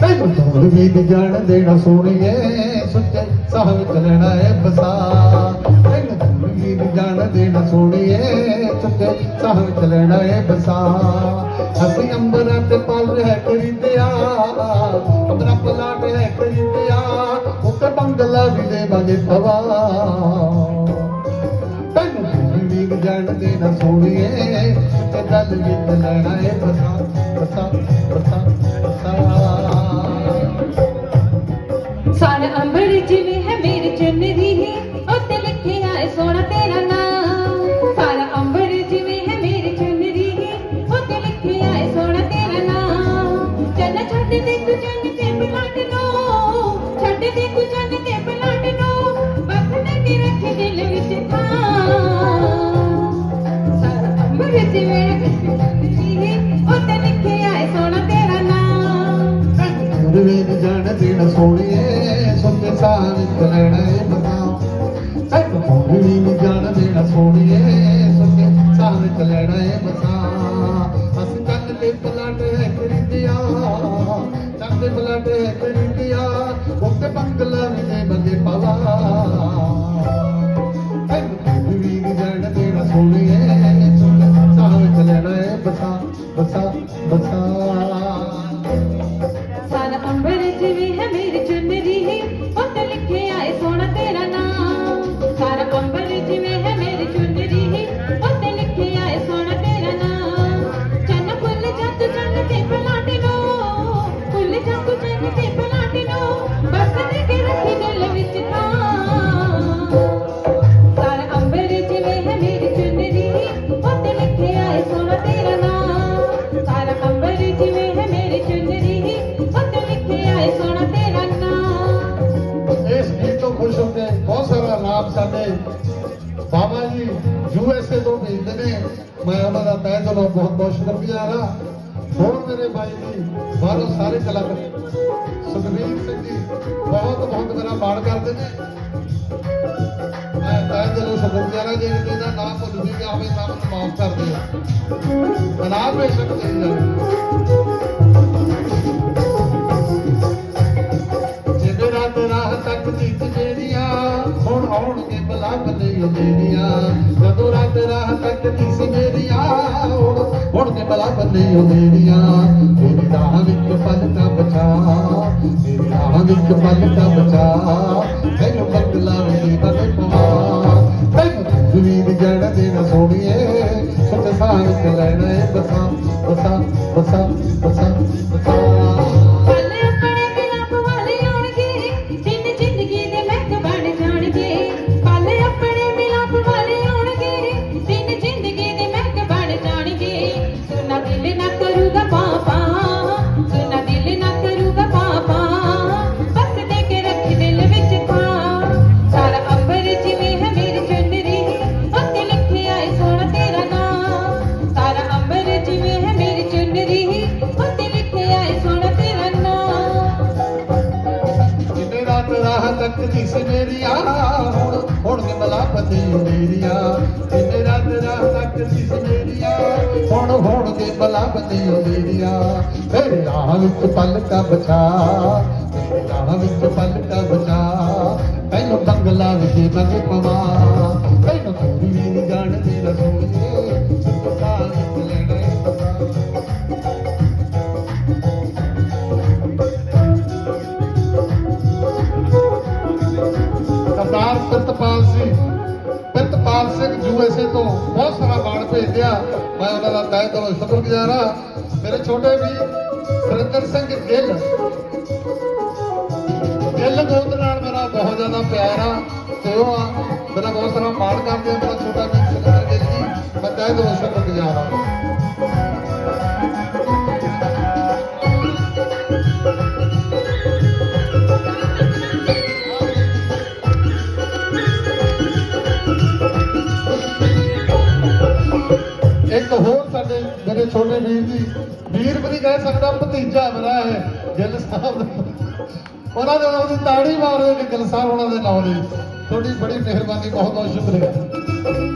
ਤੈਨੂੰ ਤੋੜ ਵੀ ਜਾਣ ਦੇਣਾ ਸੋਹਣੀਏ ਸੁੱਚੇ ਸਾਹਿਬ ਲੈਣਾ ਹੈ ਬਸਾ ਤੈਨੂੰ ਤੋੜ ਵੀ ਨੀ ਜਾਣ ਦੇਣਾ ਸੋਹਣੀਏ ਸੁੱਚੇ ਸਾਹਿਬ ਲੈਣਾ ਹੈ ਬਸਾ ਅਸੀਂ ਅੰਬਰਾਂ ਤੇ ਪਲ ਹੈ ਕਰਿੰਦਿਆ ਅੰਬਰਾਂ ਪਲਾਟ ਹੈ ਕਰਿੰਦਿਆ ਉੱਤੇ ਬੰਗਲਾ ਵੀ ਦੇਵਾਂਗੇ ਪਵਾ ਤੈਨੂੰ ਕੋਈ ਵੀ ਜਾਣ ਦੇਣਾ ਸੋਹਣੀਏ ਤੇ ਗੱਲ ਵਿੱਚ ਲੈਣਾ ਹੈ ਬਸਾ ਬਸਾ ਦੇਣਾ ਸੋਹਣੀਏ ਸੁੱਤੇ ਸਾਹ ਵਿੱਚ ਲੈਣਾ ਏ ਬਸਾ ਤੈਨੂੰ ਵੀ ਨੀ ਜਾਣ ਦੇਣਾ ਸੋਹਣੀਏ ਸੁੱਤੇ ਸਾਹ ਵਿੱਚ ਲੈਣਾ ਏ ਬਸਾ ਦੇਣਾ ਸੋਹਣੀਏ ਸੁੱਤੇ ਸਾਹ ਏ, ਬਸਾ ਬਸਾ ਬਸਾ। ਸਾਰਾ ਅੰਬਰ ਜਿਵੇਂ ਹੈ ਮੇਰੀ ਚੁੰਨਰੀ ਉੱਤੇ ਲਿਖਿਆ ਹੈ ਸੋਹਣਾ ਤੇਰਾ ਨਾਮ। ਸਾਰਾ ਅੰਬਰ ਜਿਵੇਂ ਹੈ ਮੇਰੀ ਚੁੰਨਰੀ ਉੱਤੇ ਲਿਖਿਆ ਹੈ ਸੋਹਣਾ ਤੇਰਾ ਨਾਮ। ਚੰਨ ਫੁੱਲ ਜੱਤ ਚੰਨ ਤੇ ਉਹਨਾਂ ਦਾ ਤਹਿ ਦਿਲੋਂ ਬਹੁਤ ਬਹੁਤ ਸ਼ੁਕਰਗੁਜ਼ਾਰ ਹਾਂ। ਹੁਣ ਮੇਰੇ ਭਾਈ ਜੀ ਬਾਹਰੋਂ ਸਾਰੇ ਕਲਾਕਾਰ ਸੁਖਵੀਰ ਸਿੰਘ ਜੀ, ਬਹੁਤ ਬਹੁਤ ਮੇਰਾ ਮਾਣ ਕਰਦੇ ਨੇ। ਮੈਂ ਤਹਿ ਦਿਲੋਂ ਸ਼ੁਕਰਗੁਜ਼ਾਰ ਹਾਂ, ਜੇ ਇਹਦਾ ਨਾਮ ਭੁੱਲ ਵੀ ਗਿਆ ਮੈਨੂੰ ਮਾਫ ਕਰ ਦਿਓ ਅਨਾਥ ਬੇਸ਼ੱਕ ਨਹੀਂ ਜਾਣੀ ਹੋਣਗੇ ਬਲਾ ਬਲੇ ਜਿਹੜੀਆਂ ਰਾਹ ਵਿੱਚ ਪਲਕਾਂ ਬਚਾ, ਤੇਰੀ ਰਾਹ ਵਿੱਚ ਪਲਕਾਂ ਬਚਾ ਤੈਨੂੰ ਬੰਗਲਾ ਵਿੱਚ ਬਲੇ ਪਵਾ ਤੈਨੂੰ ਜ਼ਮੀਨ ਜੜ ਦੇਣਾ ਸੋਹਣੀਏ ਸੁੱਤ ਸਾਹ ਲੈਣਾ ਬਸਾ ਬਸਾ ਬਸਾ ਬਸਾ ਬਸਾ। ਤੱਕ ਹੁਣ ਹੁਣ ਕੇ ਮਲਾਪਤੀ ਮੇਰੀਆਂ? ਜਿਵੇਂ ਰਾਤ ਰਾਹ ਤੱਕ ਜਿਸ ਮੇਰੀਆਂ? ਹੁਣ ਹੁਣ ਕੇ ਮਲਾਪਤੀ ਮੇਰੀਆਂ? ਤੇਰੇ ਰਾਹ ਵਿੱਚ ਪਲਕਾ ਬਚਾ ਤੇਰੇ ਰਾਹ ਵਿੱਚ ਪਲਕਾ ਬਚਾ। ਤੈਨੂੰ ਬੰਗਲਾ ਵਿੱਚ ਮੰਗ ਪਵਾ। ਤੈਨੂੰ ਕੋਈ ਪ੍ਰਿਤਪਾਲ ਸਿੰਘ। ਪ੍ਰਿਤਪਾਲ ਸਿੰਘ ਯੂਐਸਏ ਤੋਂ ਬਹੁਤ ਸਾਰਾ ਬਾਣ ਭੇਜਿਆ। ਮੈਂ ਉਹਨਾਂ ਦਾ ਤਹਿ ਦਿਲੋਂ ਸ਼ੁਕਰਗੁਜ਼ਾਰ ਹਾਂ। ਮੇਰੇ ਛੋਟੇ ਵੀ ਸੁਰਿੰਦਰ ਸਿੰਘ ਗਿੱਲ। ਗਿੱਲ ਗੋਤ ਨਾਲ ਮੇਰਾ ਬਹੁਤ ਜ਼ਿਆਦਾ ਪਿਆਰ ਆ ਤੇ ਉਹ ਆ, ਮੇਰਾ ਬਹੁਤ ਸਾਰਾ ਮਾਣ ਕਰਦੇ ਆ, ਮੇਰਾ ਛੋਟਾ ਵੀ ਸੁਰਿੰਦਰ ਗਿੱਲ ਜੀ। ਮੈਂ ਤਹਿ ਦਿਲੋਂ ਸ਼ੁਕਰਗੁਜ਼ਾਰ ਹਾਂ। ਇੱਕ ਹੋਰ ਸਾਡੇ ਮੇਰੇ ਛੋਟੇ ਵੀਰ ਜੀ, ਵੀਰ ਵੀ ਨਹੀਂ ਕਹਿ ਸਕਦਾ ਭਤੀਜਾ ਮੇਰਾ ਹੈ ਗਿੱਲ ਸਾਹਿਬ ਉਹਨਾਂ ਦੇ ਉਹਦੀ ਤਾੜੀ ਮਾਰਦੇ ਕਿ ਗਿੱਲ ਸਾਹਿਬ, ਉਹਨਾਂ ਦੇ ਨਾਮ ਲਈ ਤੁਹਾਡੀ ਬੜੀ ਮਿਹਰਬਾਨੀ ਬਹੁਤ ਬਹੁਤ ਸ਼ੁਕਰੀਆ।